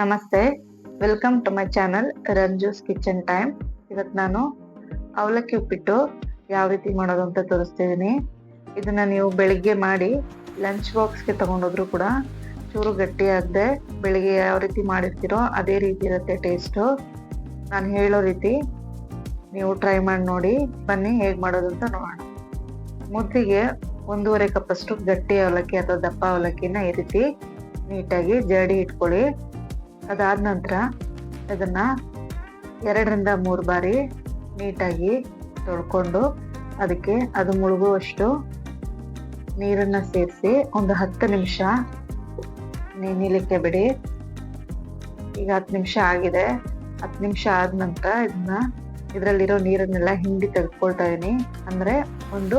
ನಮಸ್ತೆ. Welcome to my channel Ranju's kitchen time ಇವತ್ತು ನಾನು ಅವಲಕ್ಕಿ ಉಪ್ಪಿಟ್ಟು ಯಾವ ರೀತಿ ಮಾಡೋದು ಅಂತ ತೋರಿಸ್ತಿದ್ದೀನಿ ಇದನ್ನ ನೀವು ಬೆಳಿಗ್ಗೆ ಮಾಡಿ ಲಂಚ್ ಬಾಕ್ಸ್ಗೆ ತಗೊಂಡೋದ್ರು ಕೂಡ ಚೂರು ಗಟ್ಟಿ ಆಗದೆ ಬೆಳಿಗ್ಗೆ ಯಾವ ರೀತಿ ಮಾಡಿರ್ತೀರೋ ಅದೇ ರೀತಿ ಇರುತ್ತೆ ಟೇಸ್ಟು ನಾನು ಹೇಳೋ ರೀತಿ ನೀವು ಟ್ರೈ ಮಾಡಿ ನೋಡಿ, ಬನ್ನಿ ಹೇಗೆ ಮಾಡೋದು ಅಂತ ನೋಡೋಣ. ಮುದ್ದಿಗೆ ಒಂದೂವರೆ ಕಪ್ಪಷ್ಟು ಗಟ್ಟಿ ಅವಲಕ್ಕಿ ಅಥವಾ ದಪ್ಪ ಅವಲಕ್ಕಿನ ಈ ರೀತಿ ನೀಟಾಗಿ ಜಡಿ ಇಟ್ಕೊಳ್ಳಿ. ಅದಾದ ನಂತರ ಅದನ್ನ ಎರಡರಿಂದ ಮೂರು ಬಾರಿ ನೀಟಾಗಿ ತೊಳ್ಕೊಂಡು ಅದಕ್ಕೆ ಅದು ಮುಳುಗುವಷ್ಟು ನೀರನ್ನ ಸೇರಿಸಿ ಒಂದು ಹತ್ತು ನಿಮಿಷ ನೆನಿಲಿಕ್ಕೆ ಬಿಡಿ. ಈಗ ಹತ್ತು ನಿಮಿಷ ಆಗಿದೆ. ಹತ್ತು ನಿಮಿಷ ಆದ ನಂತರ ಇದನ್ನ ಇದರಲ್ಲಿರೋ ನೀರನ್ನೆಲ್ಲ ಹಿಂಡಿ ತೆಗೆದುಕೊಳ್ತಾ ಇದೀನಿ. ಅಂದ್ರೆ ಒಂದು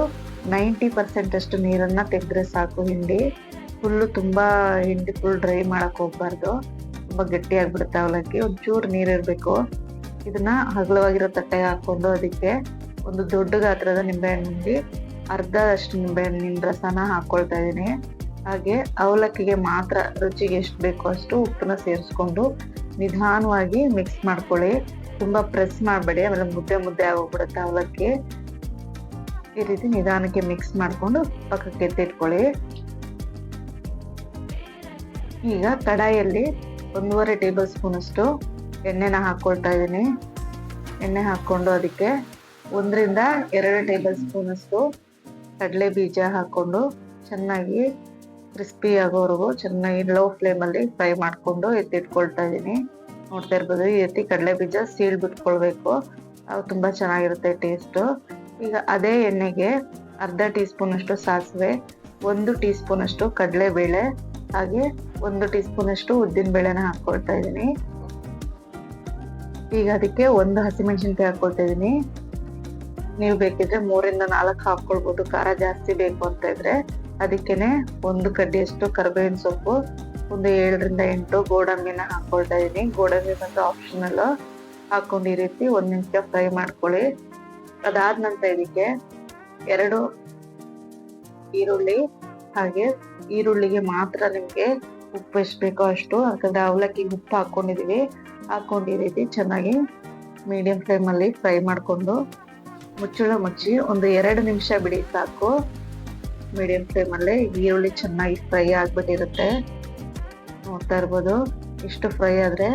ನೈಂಟಿ ಪರ್ಸೆಂಟ್ ಅಷ್ಟು ನೀರನ್ನ ತೆಗೆದ್ರೆ ಸಾಕು ಹಿಂಡಿ. ಫುಲ್ಲು ತುಂಬಾ ಹಿಂಡಿ ಫುಲ್ ಡ್ರೈ ಮಾಡಕ್ ಹೋಗ್ಬಾರ್ದು. ತುಂಬಾ ಗಟ್ಟಿ ಆಗ್ಬಿಡುತ್ತೆ ಅವಲಕ್ಕಿ, ಒಂಚೂರು ನೀರಿರ್ಬೇಕು ಇದನ್ನ ಹಗಲವಾಗಿರೋ ತಟ್ಟೆಗೆ ಹಾಕೊಂಡು ಅದಕ್ಕೆ ಒಂದು ದೊಡ್ಡ ಗಾತ್ರದ ನಿಂಬೆಹಣ್ಣಿ, ಅರ್ಧದಷ್ಟು ನಿಂಬೆಹಣ್ಣಿನ ರಸನ ಹಾಕೊಳ್ತಾ ಇದ್ದೀನಿ. ಹಾಗೆ ಅವಲಕ್ಕಿಗೆ ಮಾತ್ರ ರುಚಿಗೆ ಎಷ್ಟು ಬೇಕೋ ಅಷ್ಟು ಉಪ್ಪನ್ನ ಸೇರಿಸ್ಕೊಂಡು ನಿಧಾನವಾಗಿ ಮಿಕ್ಸ್ ಮಾಡ್ಕೊಳ್ಳಿ. ತುಂಬಾ ಪ್ರೆಸ್ ಮಾಡಬೇಡಿ, ಆಮೇಲೆ ಮುದ್ದೆ ಮುದ್ದೆ ಆಗೋಗ್ಬಿಡುತ್ತೆ ಅವಲಕ್ಕಿ. ಈ ರೀತಿ ನಿಧಾನಕ್ಕೆ ಮಿಕ್ಸ್ ಮಾಡ್ಕೊಂಡು ಪಕ್ಕಕ್ಕೆ ಎತ್ತಿಟ್ಕೊಳ್ಳಿ. ಈಗ ಕಡಾಯಿಯಲ್ಲಿ ಒಂದೂವರೆ ಟೇಬಲ್ ಸ್ಪೂನ್ ಅಷ್ಟು ಎಣ್ಣೆನ ಹಾಕ್ಕೊಳ್ತಾ ಇದ್ದೀನಿ. ಎಣ್ಣೆ ಹಾಕ್ಕೊಂಡು ಅದಕ್ಕೆ ಒಂದರಿಂದ ಎರಡು ಟೇಬಲ್ ಸ್ಪೂನ್ ಅಷ್ಟು ಕಡಲೆ ಬೀಜ ಹಾಕ್ಕೊಂಡು ಚೆನ್ನಾಗಿ ಕ್ರಿಸ್ಪಿ ಆಗೋವರೆಗೂ ಚೆನ್ನಾಗಿ ಲೋ ಫ್ಲೇಮಲ್ಲಿ ಫ್ರೈ ಮಾಡಿಕೊಂಡು ಎತ್ತಿಟ್ಕೊಳ್ತಾ ಇದ್ದೀನಿ. ನೋಡ್ತಾ ಇರ್ಬೋದು ಈ ರೀತಿ ಕಡಲೆ ಬೀಜ ಸೀಳ್ ಬಿಟ್ಕೊಳ್ಬೇಕು. ಅವು ತುಂಬ ಚೆನ್ನಾಗಿರುತ್ತೆ ಟೇಸ್ಟು. ಈಗ ಅದೇ ಎಣ್ಣೆಗೆ ಅರ್ಧ ಟೀ ಸ್ಪೂನಷ್ಟು ಸಾಸಿವೆ, ಒಂದು ಟೀ ಸ್ಪೂನಷ್ಟು ಕಡಲೆಬೇಳೆ ಹಾಗೆ ಒಂದು ಟೀ ಸ್ಪೂನ್ ಅಷ್ಟು ಉದ್ದಿನ ಬೇಳೆನ ಹಾಕೊಳ್ತಾ ಇದ್ದೀನಿ. ಈಗ ಅದಕ್ಕೆ ಒಂದು ಹಸಿಮೆಣಸಿನ್ಕಾಯಿ ಹಾಕೊಳ್ತಾ ಇದ್ದೀನಿ. ನೀವು ಬೇಕಿದ್ರೆ ಮೂರಿಂದ ನಾಲ್ಕು ಹಾಕೊಳ್ಬೋದು ಖಾರ ಜಾಸ್ತಿ ಬೇಕು ಅಂತ ಇದ್ರೆ ಅದಕ್ಕೇನೆ ಒಂದು ಕಡ್ಡಿಯಷ್ಟು ಕರಿಬೇವಿನ ಸೊಪ್ಪು, ಒಂದು ಏಳರಿಂದ ಎಂಟು ಗೋಡಂಬಿನ ಹಾಕೊಳ್ತಾ ಇದ್ದೀನಿ. ಗೋಡಂಬಿ ಬಂದು ಆಪ್ಷನಲ್ ಹಾಕೊಂಡು ಈ ರೀತಿ ಒಂದು ನಿಮಿಷ ಫ್ರೈ ಮಾಡ್ಕೊಳ್ಳಿ. ಅದಾದ ನಂತರ ಇದಕ್ಕೆ ಎರಡು ಈರುಳ್ಳಿ ಹಾಗೆ ಈರುಳ್ಳಿಗೆ ಮಾತ್ರ ನಿಮಗೆ ಉಪ್ಪು ಎಷ್ಟು ಬೇಕೋ ಅಷ್ಟು, ಯಾಕಂದ್ರೆ ಅವಲಕ್ಕಿಗೆ ಉಪ್ಪು ಹಾಕೊಂಡಿದೀವಿ. ಹಾಕೊಂಡು ರೀತಿ ಚೆನ್ನಾಗಿ ಮೀಡಿಯಂ ಫ್ಲೇಮ್ ಅಲ್ಲಿ ಫ್ರೈ ಮಾಡ್ಕೊಂಡು ಮುಚ್ಚಳ ಮುಚ್ಚಿ ಒಂದು ಎರಡು ನಿಮಿಷ ಬಿಡಿ ಸಾಕು. ಮೀಡಿಯಂ ಫ್ಲೇಮ್ ಅಲ್ಲಿ ಈರುಳ್ಳಿ ಚೆನ್ನಾಗಿ ಫ್ರೈ ಆಗ್ಬಿಟ್ಟಿರುತ್ತೆ. ನೋಡ್ತಾ ಇರ್ಬೋದು, ಇಷ್ಟು ಫ್ರೈ ಆದ್ರೆ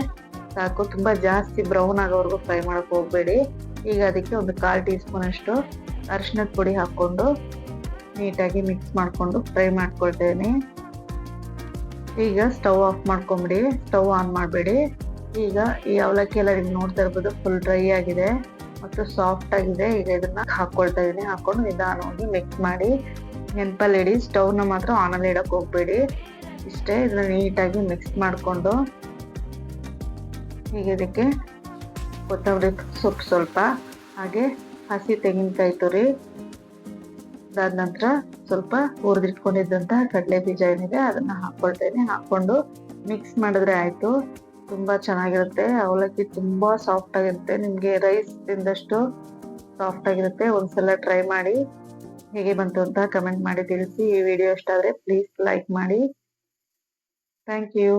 ಸಾಕು. ತುಂಬಾ ಜಾಸ್ತಿ ಬ್ರೌನ್ ಆಗೋವರೆಗೂ ಫ್ರೈ ಮಾಡಕ್ ಹೋಗ್ಬೇಡಿ. ಈಗ ಅದಕ್ಕೆ ಒಂದು ಕಾಲ್ ಟೀ ಸ್ಪೂನ್ ಅಷ್ಟು ಅರಿಶಿನದ ಪುಡಿ ಹಾಕೊಂಡು ನೀಟಾಗಿ ಮಿಕ್ಸ್ ಮಾಡಿಕೊಂಡು ಫ್ರೈ ಮಾಡ್ಕೊಳ್ತೇನೆ. ಈಗ ಸ್ಟವ್ ಆಫ್ ಮಾಡ್ಕೊಂಬಿಡಿ. ಸ್ಟವ್ ಆನ್ ಮಾಡಬೇಡಿ. ಈಗ ಈ ಅವಲಕ್ಕಿ ಎಲ್ಲ ನೋಡ್ತಾ ಇರ್ಬೋದು ಫುಲ್ ಡ್ರೈ ಆಗಿದೆ ಮತ್ತು ಸಾಫ್ಟ್ ಆಗಿದೆ. ಈಗ ಇದನ್ನ ಹಾಕೊಳ್ತಾ ಇದ್ದೀನಿ ಹಾಕೊಂಡು ನಿಧಾನವಾಗಿ ಮಿಕ್ಸ್ ಮಾಡಿ. ನೆನಪಲ್ಲಿ ಇಡಿ ಸ್ಟವ್ನ ಮಾತ್ರ ಆನಲ್ಲಿ ಇಡೋಕ್ಕೆ ಹೋಗ್ಬೇಡಿ. ಇಷ್ಟೇ ಇದನ್ನ ನೀಟಾಗಿ ಮಿಕ್ಸ್ ಮಾಡಿಕೊಂಡು. ಈಗ ಇದಕ್ಕೆ ಕೊತ್ತಂಬರಿ ಸೊಪ್ಪು ಸ್ವಲ್ಪ. ಹಾಗೆ ಹಸಿ ತೆಂಗಿನಕಾಯಿ ತುರಿ ಅದಾದ ನಂತರ ಸ್ವಲ್ಪ ಹುರಿದಿಟ್ಕೊಂಡಿದ್ದಂತಹ ಕಡಲೆ ಬೀಜ ಏನಿದೆ ಅದನ್ನ ಹಾಕೊಳ್ತೇನೆ. ಹಾಕೊಂಡು ಮಿಕ್ಸ್ ಮಾಡಿದ್ರೆ ಆಯ್ತು. ತುಂಬಾ ಚೆನ್ನಾಗಿರುತ್ತೆ. ಅವಲಕ್ಕಿ ತುಂಬಾ ಸಾಫ್ಟ್ ಆಗಿರುತ್ತೆ. ನಿಮ್ಗೆ ರೈಸ್ ತಿಂದಷ್ಟು ಸಾಫ್ಟ್ ಆಗಿರುತ್ತೆ. ಒಂದ್ಸಲ ಟ್ರೈ ಮಾಡಿ ಹೇಗೆ ಬಂತು ಅಂತ ಕಮೆಂಟ್ ಮಾಡಿ ತಿಳಿಸಿ. ಈ ವಿಡಿಯೋ ಇಷ್ಟ ಆದ್ರೆ ಪ್ಲೀಸ್ ಲೈಕ್ ಮಾಡಿ. Thank you